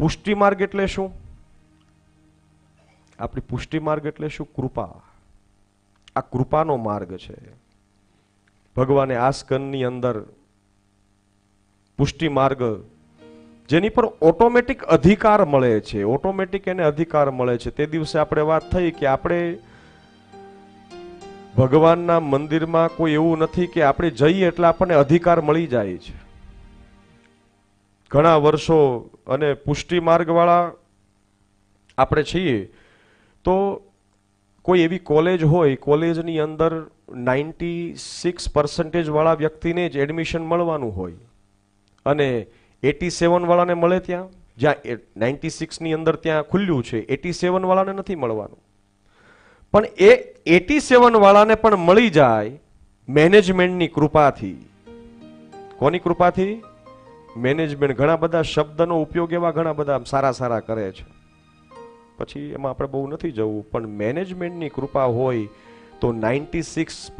પુષ્ટિ માર્ગ એટલે શું? આપણી પુષ્ટિ માર્ગ એટલે શું? કૃપા. આ કૃપાનો માર્ગ છે. ભગવાને આ સ્કંદની અંદર પુષ્ટિ માર્ગ જેની પર ઓટોમેટિક અધિકાર મળે છે. ઓટોમેટિક એને અધિકાર મળે છે. તે દિવસે આપણે વાત થઈ કે આપણે ભગવાનના મંદિરમાં કોઈ એવું નથી કે આપણે જઈએ એટલે આપણને અધિકાર મળી જાય છે. ઘણા વર્ષો અને પુષ્ટિ માર્ગવાળા આપણે છીએ, તો કોઈ એવી કોલેજ હોય, કોલેજની અંદર નાઇન્ટી સિક્સ પર્સન્ટેજવાળા વ્યક્તિને જ એડમિશન મળવાનું હોય અને એટી સેવનવાળાને મળે ત્યાં? જ્યાં નાઇન્ટી સિક્સની અંદર ત્યાં ખુલ્યું છે, એટી સેવનવાળાને નથી મળવાનું. પણ એ એટી સેવનવાળાને પણ મળી જાય મેનેજમેન્ટની કૃપાથી. કોની કૃપાથી? મેનેજમેન્ટ ઘણા બધા શબ્દનો ઉપયોગ એવા ઘણા બધા સારા સારા કરે છે. પછી એમાં આપણે બહુ નથી જવું, પણ મેનેજમેન્ટની કૃપા હોય તો નાઇન્ટી સિક્સ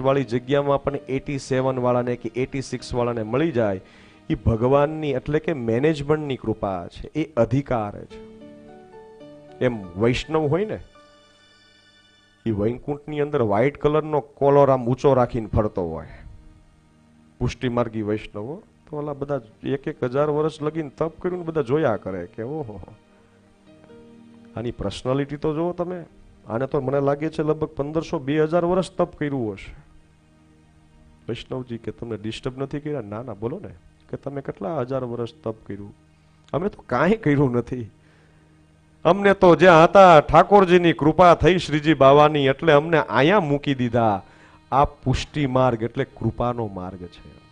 વાળી જગ્યામાં પણ એટી સેવન વાળાને કે એટી સિક્સ વાળાને મળી જાય. એ ભગવાનની એટલે કે મેનેજમેન્ટની કૃપા છે, એ અધિકાર છે. એમ વૈષ્ણવ હોય ને એ વૈકુંઠની અંદર વ્હાઇટ કલરનો કોલર આમ ઊંચો રાખીને ફરતો હોય. પુષ્ટિમાર્ગી વૈષ્ણવો તો બધા એક એક હજાર વર્ષ લગીને તપ કર્યું બધા જોયા કરે કે ઓહો. આની પર્સનાલિટી તો જુઓ તમે. આને તો મને લાગે છે લગભગ પંદરસો બે હજાર વર્ષ તપ કર્યું હશે. વૈષ્ણવજી કે તમને ડિસ્ટર્બ નથી કર્યા? ના ના, બોલો ને. કે તમે કેટલા હજાર વર્ષ તપ કર્યું? અમે તો કાંઈ કર્યું નથી. અમને તો જ્યાં હતા ઠાકોરજીની કૃપા થઈ શ્રીજી બાવાની એટલે અમને અહીંયા મૂકી દીધા. આ પુષ્ટિ માર્ગ એટલે કૃપાનો માર્ગ છે.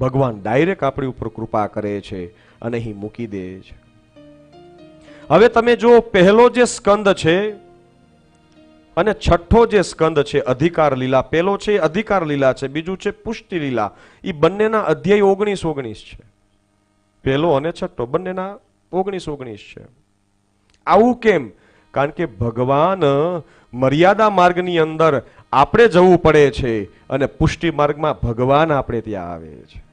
ભગવાન ડાયરેક્ટ આપણી ઉપર કૃપા કરે છે અને અહીં મૂકી દે છે. હવે તમે જો પહેલો જે સ્કંદ છે અને છઠ્ઠો જે સ્કંદ છે, અધિકાર લીલા. પહેલો છે અધિકાર લીલા છે, બીજું છે પુષ્ટિ લીલા. એ બંનેના અધ્યાય ઓગણીસ ઓગણીસ છે. પહેલો અને છઠ્ઠો બંનેના ઓગણીસ ઓગણીસ છે. આવું કેમ? કારણ કે ભગવાન મર્યાદા માર્ગની અંદર આપણે જવું પડે છે અને પુષ્ટિ માર્ગમાં ભગવાન આપણે ત્યાં આવે છે.